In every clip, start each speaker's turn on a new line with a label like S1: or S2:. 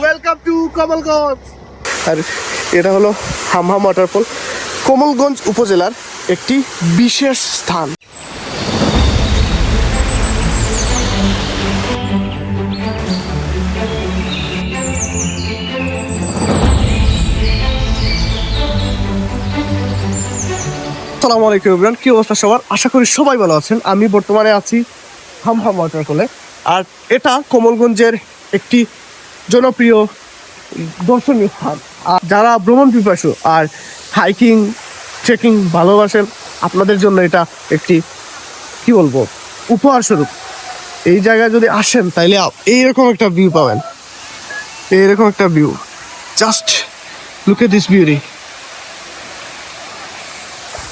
S1: Welcome to Kamalganj আর এটা হলো Hamham waterfall Kamalganj উপজেলার একটি বিশেষ স্থান। আসসালামু আলাইকুম ইমরান কি অবস্থা সবার? আশা করি সবাই ভালো আছেন। আমি বর্তমানে আছি হামহাম ওয়াটারফলে আর এটা কমলগঞ্জের একটি জনপ্রিয়, দর্শনীয় স্থান আর যারা ভ্রমণ পিপাসু আর হাইকিং ট্রেকিং ভালোবাসেন, আপনাদের জন্য এটা একটি, কি বলব উপহার স্বরূপ এই জায়গায় যদি আসেন, তাইলে এইরকম একটা ভিউ পাবেন। এইরকম একটা view just look this beauty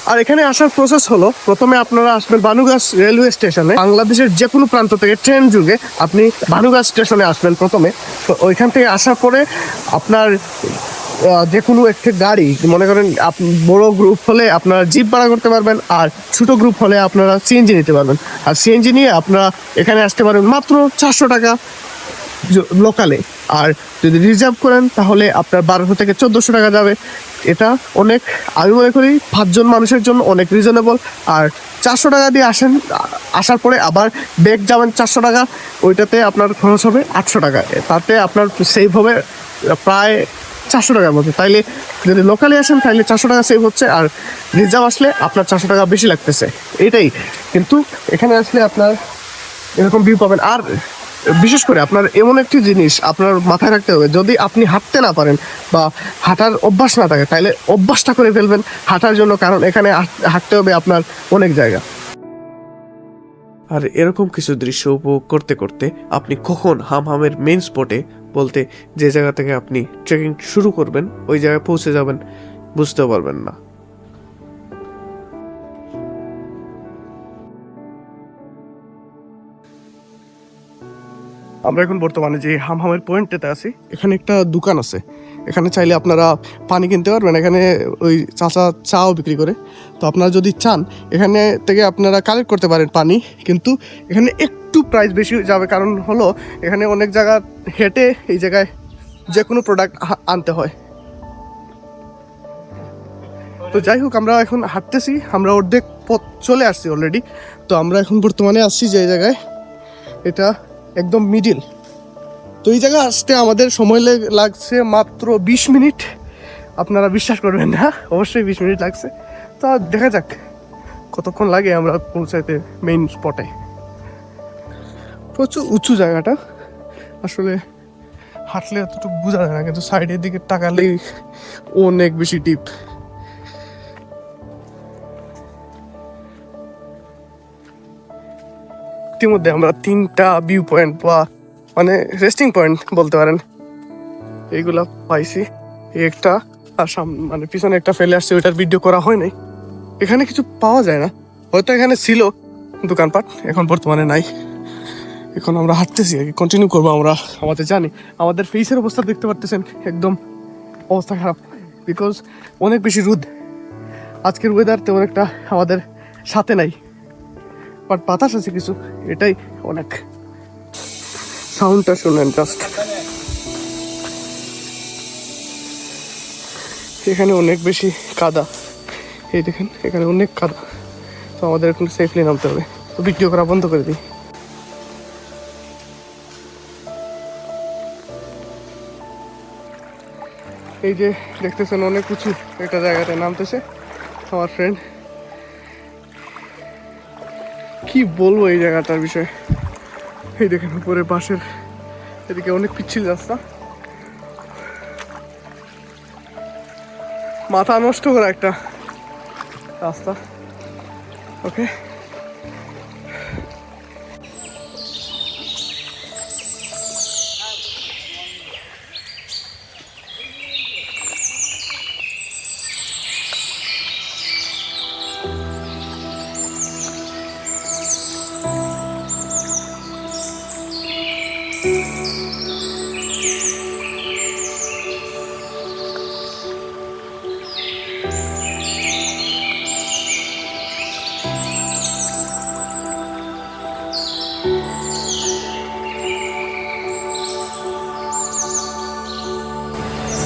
S1: আর এখানে আসার প্রসেস হলো, প্রথমে আপনারা আসবেন বানুগাছ রেলওয়ে স্টেশনে বাংলাদেশের যে কোনো প্রান্ত থেকে ট্রেন যুগে আপনি বানুগাছ স্টেশনে আসবেন প্রথমে। তো ওইখান থেকে আসার পরে আপনার যে কোনো একটি গাড়ি, মনে করেন বড় গ্রুপ হলে আপনারা জিপ ভাড়া করতে পারবেন আর ছোট গ্রুপ হলে আপনারা সিএনজি নিতে পারবেন। আর সিএনজি নিয়ে আপনারা এখানে আসতে পারবেন মাত্র চারশো টাকা লোকালে আর যদি রিজার্ভ করেন, তাহলে আপনার বারোশো থেকে চোদ্দোশো টাকা যাবে। এটা অনেক, আমি মনে করি পাঁচজন মানুষের জন্য অনেক রিজনেবল আর চারশো টাকা দিয়ে আসেন, আসার পরে আবার ব্যাগ যাবেন চারশো টাকা, ওইটাতে আপনার খরচ হবে আটশো টাকা। তাতে আপনার সেভ হবে প্রায় চারশো টাকার মধ্যে তাইলে যদি লোকালে আসেন তাহলে চারশো টাকা সেভ হচ্ছে, আর রিজার্ভ আসলে আপনার চারশো টাকা বেশি লাগতেছে। এটাই। কিন্তু এখানে আসলে আপনার এরকম ভিউ পাবেন। আর বিশেষ করে আপনার এমন একটি জিনিস আপনার মাথায় রাখতে হবে, যদি আপনি হাঁটতে না পারেন বা হাঁটার অভ্যাস না থাকে তাহলে অভ্যাসটা করে ফেলবেন হাঁটার জন্য, কারণ এখানে হাঁটতে হবে আপনার অনেক জায়গা।
S2: আর এরকম কিছু দৃশ্য উপভোগ করতে করতে আপনি কখন হামহামের মেন স্পটে বলতে যে জায়গা থেকে আপনি ট্রেকিং শুরু করবেন, ওই জায়গায় পৌঁছে যাবেন, বুঝতেও পারবেন না।
S1: আমরা এখন বর্তমানে যে হামহামের পয়েন্টটাতে আছি, এখানে একটা দোকান আছে। এখানে চাইলে আপনারা পানি কিনতে পারবেন। এখানে ওই চাচা চাও বিক্রি করে। তো আপনারা যদি চান, এখানে থেকে আপনারা কালেক্ট করতে পারেন পানি। কিন্তু এখানে একটু প্রাইস বেশি যাবে। কারণ হলো, এখানে অনেক জায়গা হেঁটে এই জায়গায় যে কোনো প্রোডাক্ট আনতে হয়। তো যাই হোক, আমরা এখন হাঁটতেছি। আমরা অর্ধেক পথ চলে আসছি অলরেডি তো আমরা এখন বর্তমানে আসছি যে জায়গায়। এটা একদম মিডিল তো এই জায়গায় আসতে আমাদের সময় লেগ- লাগছে মাত্র বিশ মিনিট। আপনারা বিশ্বাস করবেন না, অবশ্যই বিশ মিনিট লাগছে। তো দেখা যাক, কতক্ষণ লাগে আমরা পৌঁছাইতে মেইন স্পটে প্রচুর উঁচু জায়গাটা। আসলে হাঁটলে এতটুকু বোঝা যায় না, কিন্তু সাইডের দিকে তাকালেই অনেক বেশি ডিপ ইতিমধ্যে আমরা তিনটা ভিউ পয়েন্ট বা মানে রেস্টিং পয়েন্ট বলতে পারেন। এইগুলা পাইছি। একটা আর মানে পিছনে একটা ফেলে আসছে, ওইটার ভিডিও করা হয় নাই। এখানে কিছু পাওয়া যায় না। হয়তো এখানে ছিল, দোকানপাট, এখন বর্তমানে নাই। এখন আমরা হাঁটতেছি আর কন্টিনিউ করব আমরা, আমাদের জানি আমাদের ফেসের অবস্থা দেখতে পারতেছেন, একদম অবস্থা খারাপ। বিকজ অনেক বেশি রোদ। আজকের ওয়েদার তেমন একটা আমাদের সাথে নাই। বাট বাতাস আছে কিছু, এটাই অনেক। সাউন্ডটা শুনেন জাস্ট এখানে অনেক বেশি কাদা। এই দেখেন, এখানে অনেক কাদা। তো আমাদের এখন সেফলি নামতে হবে। তো ভিডিও করা বন্ধ করে দিই। এই যে দেখতেছেন অনেক উঁচু একটা জায়গাতে নামতেছে। আমার ফ্রেন্ড কি বলব এই জায়গাটার বিষয়ে? এই দেখেন, উপরে বাসের এদিকে অনেক পিচ্ছিল রাস্তা। মাথা নষ্ট করা একটা রাস্তা। ওকে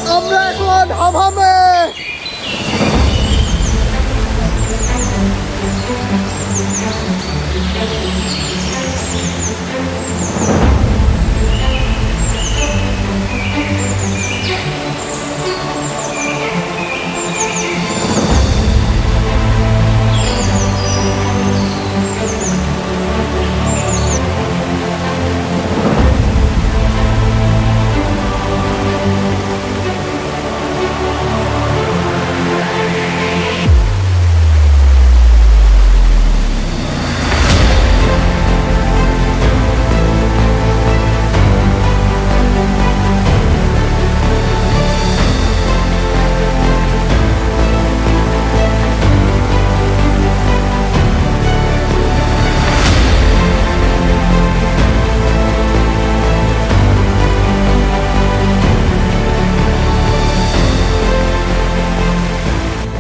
S1: আমরা এখন হামামে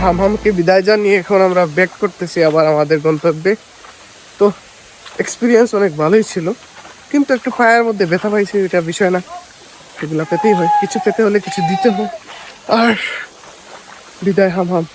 S1: হামহামকে বিদায় জানিয়ে এখন আমরা ব্যাক করতেছি আবার আমাদের গন্তব্যে। তো এক্সপিরিয়েন্স অনেক ভালোই ছিল, কিন্তু একটু পায়ের মধ্যে ব্যথা পাইছে এটা বিষয় না। এগুলো পেতেই হয়, কিছু পেতে হলে কিছু দিতে হয়। আর বিদায় হামহাম।